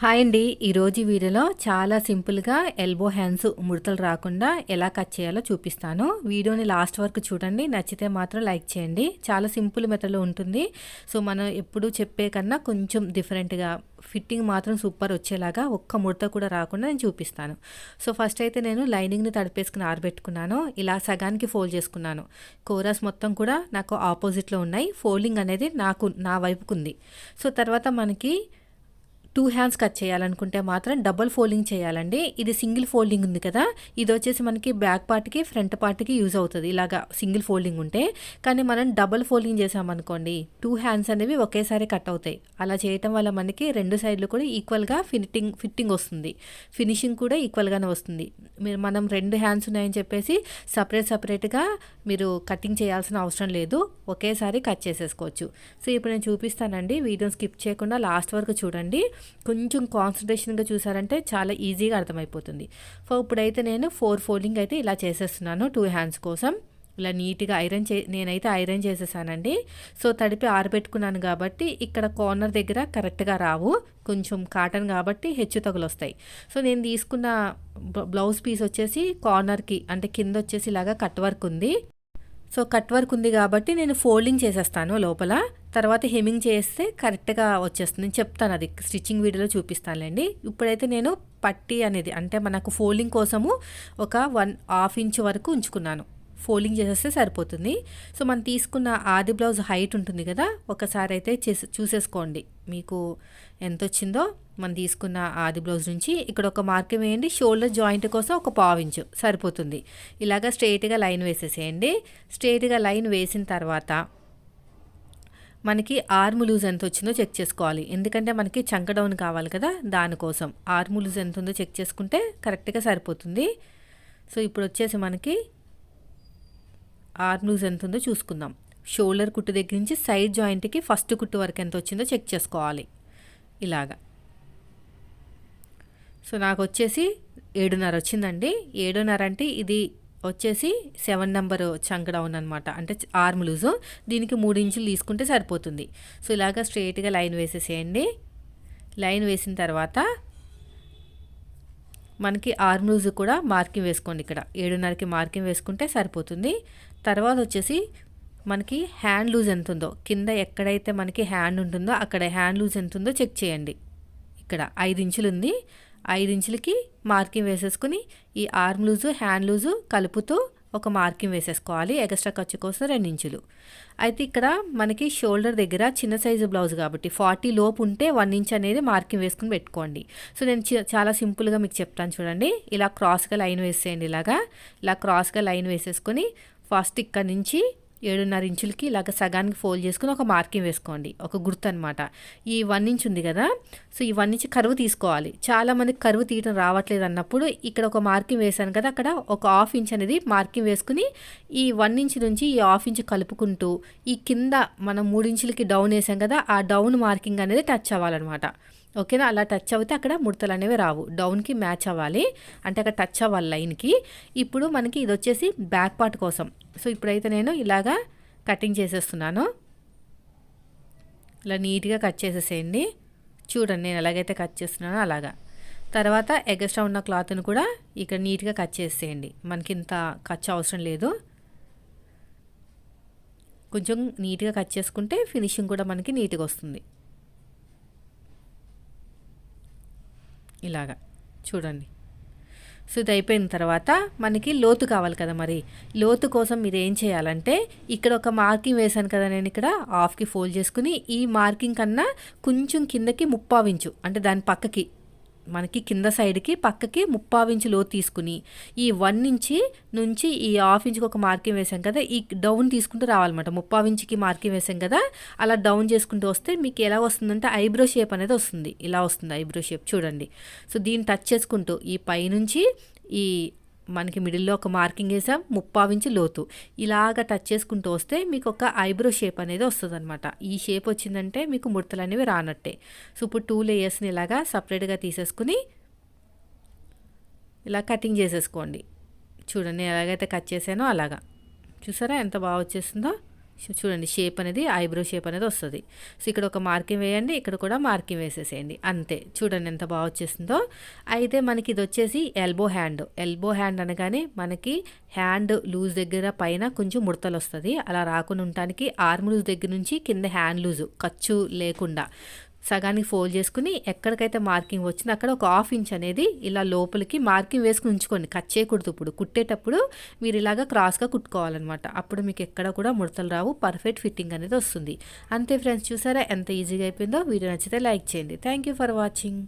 Hi అండి. ఈరోజు వీడియోలో చాలా సింపుల్గా ఎల్బో హ్యాండ్స్ ముడతలు రాకుండా ఎలా కట్ చేయాలో చూపిస్తాను. వీడియోని లాస్ట్ వరకు చూడండి. నచ్చితే మాత్రం లైక్ చేయండి. చాలా సింపుల్ మెథడ్లో ఉంటుంది. సో మనం ఎప్పుడు చెప్పే కన్నా కొంచెం డిఫరెంట్గా ఫిట్టింగ్ మాత్రం సూపర్ వచ్చేలాగా ఒక్క ముడత కూడా రాకుండా నేను చూపిస్తాను. సో ఫస్ట్ అయితే నేను లైనింగ్ని తడిపేసుకుని ఆరబెట్టుకున్నాను. ఇలా సగానికి ఫోల్డ్ చేసుకున్నాను. కోరస్ మొత్తం కూడా నాకు ఆపోజిట్లో ఉన్నాయి. ఫోల్డింగ్ అనేది నాకు నా వైపుకుంది. సో తర్వాత మనకి టూ హ్యాండ్స్ కట్ చేయాలనుకుంటే మాత్రం డబుల్ ఫోల్డింగ్ చేయాలండి. ఇది సింగిల్ ఫోల్డింగ్ ఉంది కదా. ఇది వచ్చేసి మనకి బ్యాక్ పార్ట్కి ఫ్రంట్ పార్ట్కి యూజ్ అవుతుంది. ఇలాగా సింగిల్ ఫోల్డింగ్ ఉంటే. కానీ మనం డబుల్ ఫోల్డింగ్ చేసామనుకోండి టూ హ్యాండ్స్ అనేవి ఒకేసారి కట్ అవుతాయి. అలా చేయటం వల్ల మనకి రెండు సైడ్లు కూడా ఈక్వల్గా ఫిట్టింగ్ ఫిట్టింగ్ వస్తుంది. ఫినిషింగ్ కూడా ఈక్వల్గానే వస్తుంది. మీరు మనం రెండు హ్యాండ్స్ ఉన్నాయని చెప్పేసి సపరేట్ సపరేట్గా మీరు కటింగ్ చేయాల్సిన అవసరం లేదు. ఒకేసారి కట్ చేసేసుకోవచ్చు. సో ఇప్పుడు నేను చూపిస్తానండి. వీడియో స్కిప్ చేయకుండా లాస్ట్ వరకు చూడండి. కొంచెం కాన్సన్ట్రేషన్గా చూసారంటే చాలా ఈజీగా అర్థమైపోతుంది. సో ఇప్పుడైతే నేను ఫోర్ ఫోల్డింగ్ అయితే ఇలా చేసేస్తున్నాను. టూ హ్యాండ్స్ కోసం. ఇలా నీట్గా ఐరన్ చే నేనైతే ఐరన్ చేసేసానండి. సో తడిపి ఆరబెట్టుకున్నాను కాబట్టి ఇక్కడ కార్నర్ దగ్గర కరెక్ట్గా రావు. కొంచెం కాటన్ కాబట్టి హెచ్చు తగులు వస్తాయి సో నేను తీసుకున్న బ్లౌజ్ పీస్ వచ్చేసి కార్నర్కి అంటే కింద వచ్చేసి ఇలాగా కట్ వర్క్ ఉంది. సో కట్ వర్క్ ఉంది కాబట్టి నేను ఫోల్డింగ్ చేసేస్తాను లోపల. తర్వాత హెమింగ్ చేస్తే కరెక్ట్గా వచ్చేస్తుంది. నేను చెప్తాను అది. స్టిచ్చింగ్ వీడియోలో చూపిస్తానులేండి. ఇప్పుడైతే నేను పట్టి అనేది అంటే మనకు ఫోల్డింగ్ కోసము ఒక వన్ హాఫ్ ఇంచ్ వరకు ఉంచుకున్నాను. ఫోల్డింగ్ చేసేస్తే సరిపోతుంది. సో మనం తీసుకున్న ఆది బ్లౌజ్ హైట్ ఉంటుంది కదా ఒకసారి అయితే చూసేసుకోండి. మీకు ఎంత వచ్చిందో మనం తీసుకున్న ఆది బ్లౌజ్ నుంచి. ఇక్కడ ఒక మార్కెం వేయండి. షోల్డర్ జాయింట్ కోసం ఒక పావు ఇంచు సరిపోతుంది. ఇలాగ స్ట్రైట్గా లైన్ వేసేసేయండి. స్ట్రైట్గా లైన్ వేసిన తర్వాత మనకి ఆర్మ్ లూజ్ ఎంత వచ్చిందో చెక్ చేసుకోవాలి. ఎందుకంటే మనకి చంక డౌన్ కావాలి కదా దానికోసం. ఆర్మ్ లూజ్ ఎంత ఉందో చెక్ చేసుకుంటే కరెక్ట్గా సరిపోతుంది. సో ఇప్పుడు వచ్చేసి మనకి ఆర్మ్ లూజ్ ఎంత ఉందో చూసుకుందాం. షోల్డర్ కుట్టు దగ్గర నుంచి సైడ్ జాయింట్కి ఫస్ట్ కుట్టు వరకు ఎంత వచ్చిందో చెక్ చేసుకోవాలి. ఇలాగా. సో నాకు వచ్చేసి ఏడున్నర వచ్చిందండి. ఏడున్నర అంటే ఇది వచ్చేసి సెవెన్ నెంబర్ చంక్ డౌన్ అనమాట అంటే ఆర్మ్ లూజు. దీనికి మూడు ఇంచులు తీసుకుంటే సరిపోతుంది. సో ఇలాగ స్ట్రైట్గా లైన్ వేసేసేయండి. లైన్ వేసిన తర్వాత మనకి ఆర్మ్ లూజ్ కూడా మార్కింగ్ వేసుకోండి ఇక్కడ. ఏడున్నరకి మార్కింగ్ వేసుకుంటే సరిపోతుంది. తర్వాత వచ్చేసి మనకి హ్యాండ్ లూజ్ ఎంత ఉందో కింద ఎక్కడైతే మనకి హ్యాండ్ ఉంటుందో అక్కడ హ్యాండ్ లూజ్ ఎంత ఉందో చెక్ చేయండి. ఇక్కడ ఐదు ఇంచులు ఉంది ఐదు ఇంచులకి మార్కింగ్ వేసేసుకుని ఈ ఆర్మ్ లూజు హ్యాండ్ లూజు కలుపుతూ ఒక మార్కింగ్ వేసేసుకోవాలి ఎక్స్ట్రా ఖర్చు కోసం రెండు ఇంచులు. అయితే ఇక్కడ మనకి షోల్డర్ దగ్గర చిన్న సైజు బ్లౌజ్ కాబట్టి ఫార్టీ లోపు ఉంటే వన్ ఇంచ్ అనేది మార్కింగ్ వేసుకుని పెట్టుకోండి. సో నేను చాలా సింపుల్గా మీకు చెప్తాను చూడండి. ఇలా క్రాస్గా లైన్ వేసేయండి ఇలాగా. ఇలా క్రాస్గా లైన్ వేసేసుకొని ఫస్ట్ ఇక్కడ నుంచి ఏడున్నర ఇంచులకి ఇలాగ సగానికి ఫోల్డ్ చేసుకుని ఒక మార్కింగ్ వేసుకోండి. ఒక గుర్తు అనమాట ఈ వన్ ఇంచ్ ఉంది కదా సో ఈ వన్ ఇంచ్ కరువు తీసుకోవాలి. చాలా మందికి కరువు తీయడం రావట్లేదు అన్నప్పుడు ఇక్కడ ఒక మార్కింగ్ వేసాను కదా అక్కడ ఒక హాఫ్ ఇంచ్ అనేది మార్కింగ్ వేసుకుని ఈ వన్ ఇంచ్ నుంచి ఈ హాఫ్ ఇంచ్ కలుపుకుంటూ ఈ కింద మనం మూడు ఇంచులకి డౌన్ వేసాం కదా ఆ డౌన్ మార్కింగ్ అనేది టచ్ అవ్వాలన్నమాట. ఓకేనా? అలా టచ్ అవుతే అక్కడ ముడతలు అనేవి రావు. డౌన్కి మ్యాచ్ అవ్వాలి. అంటే అక్కడ టచ్ అవ్వాలి లైన్కి. ఇప్పుడు మనకి ఇది వచ్చేసి బ్యాక్ పార్ట్ కోసం. సో ఇప్పుడైతే నేను ఇలాగా కటింగ్ చేసేస్తున్నాను. ఇలా నీట్గా కట్ చేసేసేయండి. చూడండి నేను ఎలాగైతే కట్ చేస్తున్నానో అలాగా. తర్వాత ఎగస్ట్రా ఉన్న క్లాత్ని కూడా ఇక్కడ నీట్గా కట్ చేసేయండి మనకి ఇంత ఖర్చు అవసరం లేదు. కొంచెం నీట్గా కట్ చేసుకుంటే ఫినిషింగ్ కూడా మనకి నీట్గా వస్తుంది. ఇలాగా. చూడండి. సో ఇది అయిపోయిన తర్వాత మనకి లోతు కావాలి కదా మరి. లోతు కోసం మీరు ఏం చేయాలంటే ఇక్కడ ఒక మార్కింగ్ వేశాను కదా నేను ఇక్కడ హాఫ్కి ఫోల్డ్ చేసుకుని ఈ మార్కింగ్ కన్నా కొంచెం కిందకి ముప్పావించు అంటే దాని పక్కకి. మనకి కింద సైడ్కి పక్కకి ముప్పావించి లోతు తీసుకుని ఈ వన్ ఇంచి నుంచి ఈ హాఫ్ ఇంచ్కి ఒక మార్కింగ్ వేసాం కదా ఈ డౌన్ తీసుకుంటూ రావాలన్నమాట. ముప్పావించికి మార్కింగ్ వేసాం కదా అలా డౌన్ చేసుకుంటూ వస్తే మీకు ఎలా వస్తుందంటే ఐబ్రో షేప్ అనేది వస్తుంది. ఇలా వస్తుంది ఐబ్రో షేప్ చూడండి. సో దీన్ని టచ్ చేసుకుంటూ ఈ పైనుంచి ఈ మనకి మిడిల్లో ఒక మార్కింగ్ వేసాం ముప్పావించి లోతు. ఇలాగ టచ్ చేసుకుంటూ వస్తే మీకు ఒక ఐబ్రో షేప్ అనేది వస్తుంది అనమాట ఈ షేప్ వచ్చిందంటే మీకు ముడతలు అనేవి రానట్టే. సో ఇప్పుడు టూ లేయర్స్ని ఇలాగా సపరేట్గా తీసేసుకుని ఇలా కటింగ్ చేసేసుకోండి. చూడండి ఎలాగైతే కట్ చేసానో అలాగా. చూసారా ఎంత బాగా వచ్చేసిందో చూడండి షేప్ అనేది ఐబ్రో షేప్ అనేది వస్తుంది. సో ఇక్కడ ఒక మార్కింగ్ వేయండి ఇక్కడ కూడా మార్కింగ్ వేసేసేయండి. అంతే. చూడండి ఎంత బాగా వచ్చేసిందో. అయితే మనకి ఇది వచ్చేసి ఎల్బో హ్యాండ్. ఎల్బో హ్యాండ్ అనగానే మనకి హ్యాండ్ లూజ్ దగ్గర పైన కొంచెం ముడతలు వస్తుంది. అలా రాకుండా ఉండటానికి ఆర్మ్ లూజ్ దగ్గర నుంచి కింద హ్యాండ్ లూజు ఖర్చు లేకుండా. సగానికి ఫోల్డ్ చేసుకుని ఎక్కడికైతే మార్కింగ్ వచ్చిందో అక్కడ ఒక హాఫ్ ఇంచ్ అనేది ఇలా లోపలికి మార్కింగ్ వేసుకుని ఉంచుకోండి. కట్ చేయకూడదు ఇప్పుడు. కుట్టేటప్పుడు మీరు ఇలాగా క్రాస్గా కుట్టుకోవాలన్నమాట. అప్పుడు మీకు ఎక్కడ కూడా ముడతలు రావు. పర్ఫెక్ట్ ఫిట్టింగ్ అనేది వస్తుంది. అంతే ఫ్రెండ్స్ చూసారా ఎంత ఈజీగా అయిపోయిందో? వీడియో నచ్చితే లైక్ చేయండి. Thank you for watching.